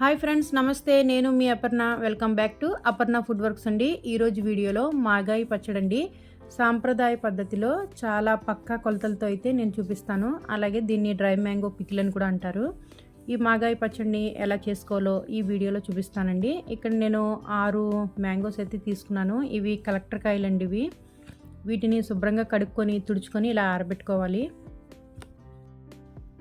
Hi friends నమస్తే. నేను మీ Aparna. Welcome back to Aparna food works అండి. ఈరోజు వీడియోలో మాగాయి పచ్చడి అండి సాంప్రదాయ పద్ధతిలో చాలా పక్కా కొలతలతో అయితే నేను చూపిస్తాను. అలాగే దీన్ని డ్రై మ్యాంగో పికిల్ అని కూడా అంటారు. ఈ మాగాయి పచ్చడిని ఎలా చేసుకోవాలో ఈ వీడియోలో చూపిస్తానండి. ఇక్కడ నేను ఆరు మ్యాంగోస్ అయితే తీసుకున్నాను. ఇవి కలెక్టర్ కాయలు అండి ఇవి. వీటిని శుభ్రంగా కడుక్కొని తుడుచుకొని ఇలా ఆరబెట్టుకోవాలి.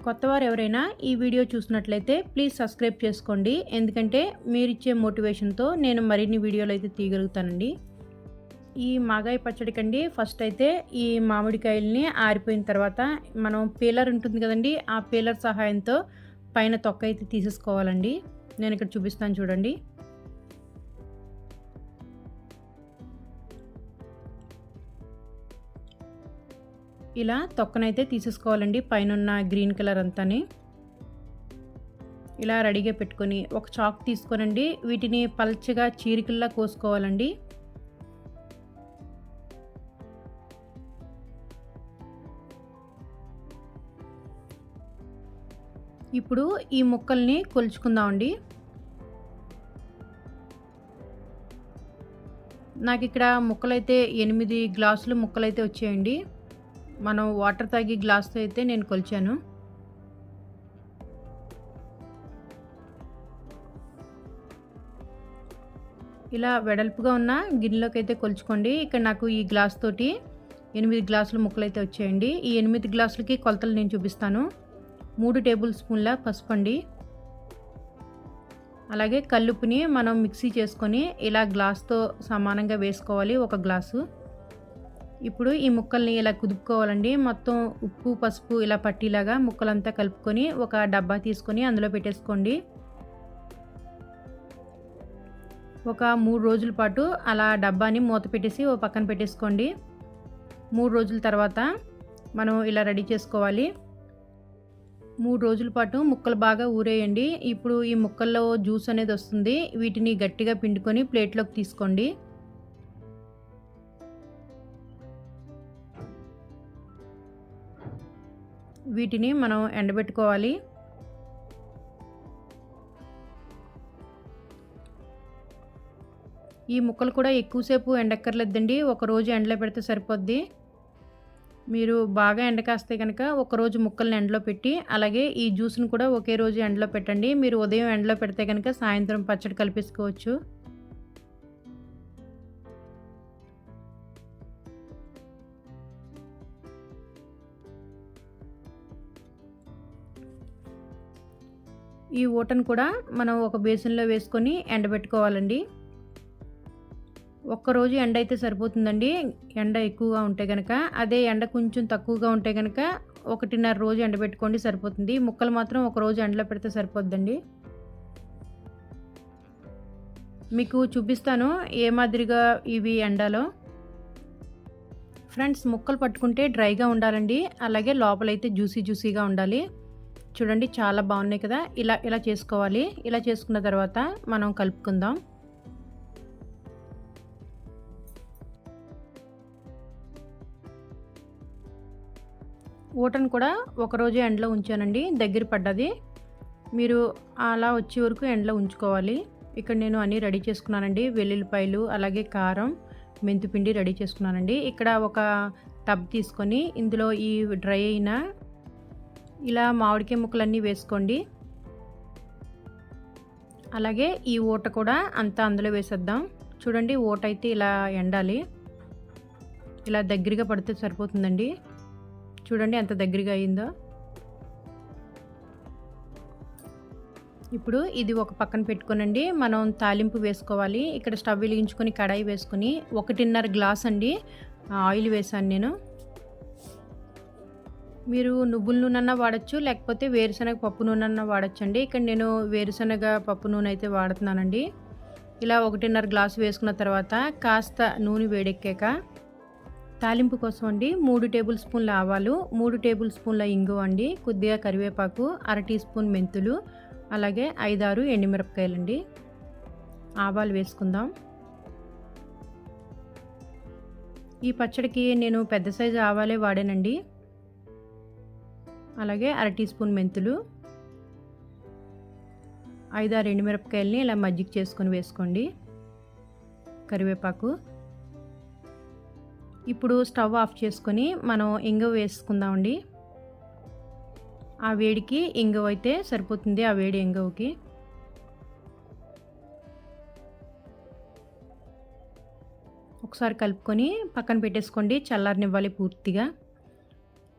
కొత్తవారు ఎవరైనా ఈ వీడియో చూసినట్లయితే ప్లీజ్ సబ్స్క్రైబ్ చేసుకోండి. ఎందుకంటే మీరు ఇచ్చే మోటివేషన్తో నేను మరిన్ని వీడియోలు అయితే తీయగలుగుతానండి. ఈ మాగాయ పచ్చడికండి ఫస్ట్ అయితే ఈ మామిడికాయల్ని ఆరిపోయిన తర్వాత మనం పీలర్ ఉంటుంది కదండి ఆ పీలర్ సహాయంతో పైన తొక్క అయితే తీసేసుకోవాలండి. నేను ఇక్కడ చూపిస్తాను చూడండి. ఇలా తొక్కనైతే తీసేసుకోవాలండి. పైన గ్రీన్ కలర్ అంతాని. ఇలా రెడీగా పెట్టుకొని ఒక చాక్ తీసుకోనండి. వీటిని పల్చగా చీరికల్లా కోసుకోవాలండి. ఇప్పుడు ఈ ముక్కల్ని కొలుచుకుందామండి. నాకు ఇక్కడ ముక్కలైతే ఎనిమిది గ్లాసులు ముక్కలైతే వచ్చాయండి. మనం వాటర్ తాగి గ్లాస్తో అయితే నేను కొలిచాను. ఇలా వెడల్పుగా ఉన్న గిన్నెలోకి అయితే కొలుచుకోండి. ఇక్కడ నాకు ఈ గ్లాస్ తోటి ఎనిమిది గ్లాసులు ముక్కలు అయితే వచ్చాయండి. ఈ ఎనిమిది గ్లాసులకి కొలతలు నేను చూపిస్తాను. మూడు టేబుల్ స్పూన్ల పసుపు అండి. అలాగే కల్లుపుని మనం మిక్సీ చేసుకొని ఇలా గ్లాస్తో సమానంగా వేసుకోవాలి ఒక గ్లాసు. ఇప్పుడు ఈ ముక్కల్ని ఇలా కుదుపుకోవాలండి. మొత్తం ఉప్పు పసుపు ఇలా పట్టిలాగా ముక్కలంతా కలుపుకొని ఒక డబ్బా తీసుకొని అందులో పెట్టేసుకోండి. ఒక మూడు రోజుల పాటు అలా డబ్బాని మూత పెట్టేసి ఓ పక్కన పెట్టేసుకోండి. మూడు రోజుల తర్వాత మనం ఇలా రెడీ చేసుకోవాలి. మూడు రోజుల పాటు ముక్కలు బాగా ఊరేయండి. ఇప్పుడు ఈ ముక్కల్లో జ్యూస్ అనేది వస్తుంది. వీటిని గట్టిగా పిండుకొని ప్లేట్లోకి తీసుకోండి. వీటిని మనం ఎండబెట్టుకోవాలి. ఈ ముక్కలు కూడా ఎక్కువసేపు ఎండక్కర్లేదండి. ఒకరోజు ఎండలో పెడితే సరిపోద్ది. మీరు బాగా ఎండకాస్తే కనుక ఒకరోజు ముక్కల్ని ఎండలో పెట్టి అలాగే ఈ జ్యూస్ని కూడా ఒకే రోజు ఎండలో పెట్టండి. మీరు ఉదయం ఎండలో పెడితే కనుక సాయంత్రం పచ్చడి కలిపేసుకోవచ్చు. ఈ ఊటను కూడా మనం ఒక బేసిన్లో వేసుకొని ఎండబెట్టుకోవాలండి. ఒక్కరోజు ఎండ అయితే సరిపోతుందండి. ఎండ ఎక్కువగా ఉంటే కనుక అదే ఎండ కొంచెం తక్కువగా ఉంటే కనుక ఒకటిన్నర రోజు ఎండబెట్టుకోండి సరిపోతుంది. ముక్కలు మాత్రం ఒక రోజు ఎండలో పెడితే సరిపోద్దండి. మీకు చూపిస్తాను ఏ మాదిరిగా ఇవి ఎండలో. ఫ్రెండ్స్ ముక్కలు పట్టుకుంటే డ్రైగా ఉండాలండి. అలాగే లోపలైతే జ్యూసీ జ్యూసీగా ఉండాలి. చూడండి చాలా బాగున్నాయి కదా. ఇలా ఇలా చేసుకోవాలి. ఇలా చేసుకున్న తర్వాత మనం కలుపుకుందాం. ఊటను కూడా ఒకరోజు ఎండలో ఉంచానండి. దగ్గర పడ్డది. మీరు అలా వచ్చే వరకు ఎండలో ఉంచుకోవాలి. ఇక్కడ నేను అన్నీ రెడీ చేసుకున్నానండి. వెల్లుల్లిపాయలు అలాగే కారం మెంతిపిండి రెడీ చేసుకున్నానండి. ఇక్కడ ఒక టబ్ తీసుకొని ఇందులో ఈ డ్రై అయిన ఇలా మామిడికాయ ముక్కలన్నీ వేసుకోండి. అలాగే ఈ ఊట కూడా అంతా అందులో వేసేద్దాం. చూడండి ఊట అయితే ఇలా ఎండాలి. ఇలా దగ్గరగా పడితే సరిపోతుందండి. చూడండి ఎంత దగ్గరగా అయిందో. ఇప్పుడు ఇది ఒక పక్కన పెట్టుకోనండి. మనం తాలింపు వేసుకోవాలి. ఇక్కడ స్టవ్ వెలిగించుకొని కడాయి వేసుకుని ఒకటిన్నర గ్లాస్ అండి ఆయిల్ వేసాను నేను. మీరు నువ్వుల నూనె వాడచ్చు లేకపోతే వేరుశనగ పప్పు నూనె వాడచ్చు అండి ఇక్కడ నేను వేరుశనగ పప్పు నూనె అయితే వాడుతున్నానండి. ఇలా ఒకటిన్నర గ్లాసు వేసుకున్న తర్వాత కాస్త నూనె వేడెక్కాక తాలింపు కోసం అండి మూడు టేబుల్ స్పూన్ల ఆవాలు మూడు టేబుల్ స్పూన్ల ఇంగు అండి కొద్దిగా కరివేపాకు అర టీ స్పూన్ మెంతులు అలాగే ఐదారు ఎండుమిరపకాయలండి. ఆవాలు వేసుకుందాం. ఈ పచ్చడికి నేను పెద్ద సైజు ఆవాలే వాడానండి. అలాగే అర టీ స్పూన్ మెంతులు ఐదు రెండు ఎండుమిరపకాయలని ఇలా మజ్జిగ చేసుకొని వేసుకోండి. కరివేపాకు. ఇప్పుడు స్టవ్ ఆఫ్ చేసుకొని మనం ఇంగవ వేసుకుందామండి. ఆ వేడికి ఇంగవ అయితే సరిపోతుంది ఆ వేడి ఇంగవకి ఒకసారి కలుపుకొని పక్కన పెట్టేసుకోండి చల్లారనివ్వాలి పూర్తిగా.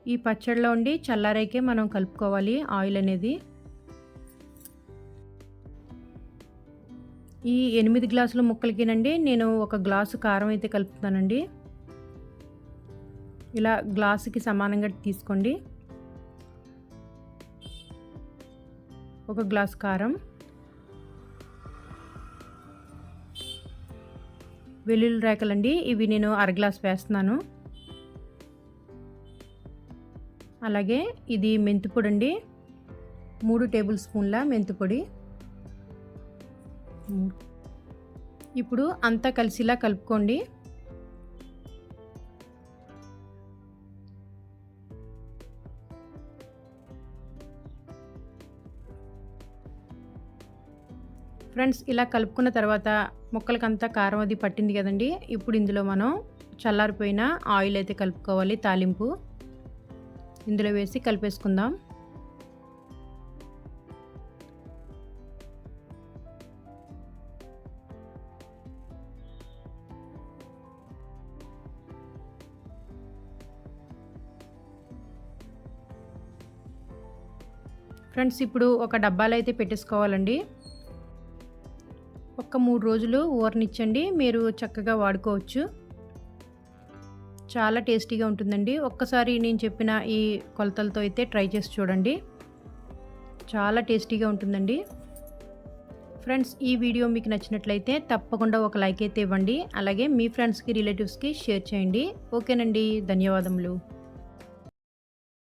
ఈ పచ్చడిలో ఉండి చల్లారైకే మనం కలుపుకోవాలి ఆయిల్ అనేది. ఈ ఎనిమిది గ్లాసుల ముక్కలకినండి నేను ఒక గ్లాసు కారం అయితే కలుపుతానండి ఇలా గ్లాసుకి సమానంగా తీసుకోండి. ఒక గ్లాస్ కారం. వెల్లుల్లి రేకలండి ఇవి నేను అర గ్లాస్ వేస్తున్నాను. అలాగే ఇది మెంతిపొడి అండి మూడు టేబుల్ స్పూన్ల మెంతిపొడి ఇప్పుడు అంతా కలిసిలా కలుపుకోండి. ఫ్రెండ్స్ ఇలా కలుపుకున్న తర్వాత ముక్కలకంతా కారం అది పట్టింది కదండి. ఇప్పుడు ఇందులో మనం చల్లారిపోయిన ఆయిల్ అయితే కలుపుకోవాలి తాలింపు. ఇందులో వేసి కలిపేసుకుందాం. ఫ్రెండ్స్ ఇప్పుడు ఒక డబ్బాలో అయితే పెట్టేసుకోవాలండి. ఒక్క మూడు రోజులు ఊరనిచ్చండి మీరు చక్కగా వాడుకోవచ్చు. చాలా టేస్టీగా ఉంటుందండి. ఒక్కసారి నేను చెప్పిన ఈ కొలతలతో అయితే ట్రై చేసి చూడండి. చాలా టేస్టీగా ఉంటుందండి. ఫ్రెండ్స్ ఈ వీడియో మీకు నచ్చినట్లయితే తప్పకుండా ఒక లైక్ అయితే ఇవ్వండి. అలాగే మీ ఫ్రెండ్స్కి రిలేటివ్స్కి షేర్ చేయండి. ఓకేనండి. ధన్యవాదములు.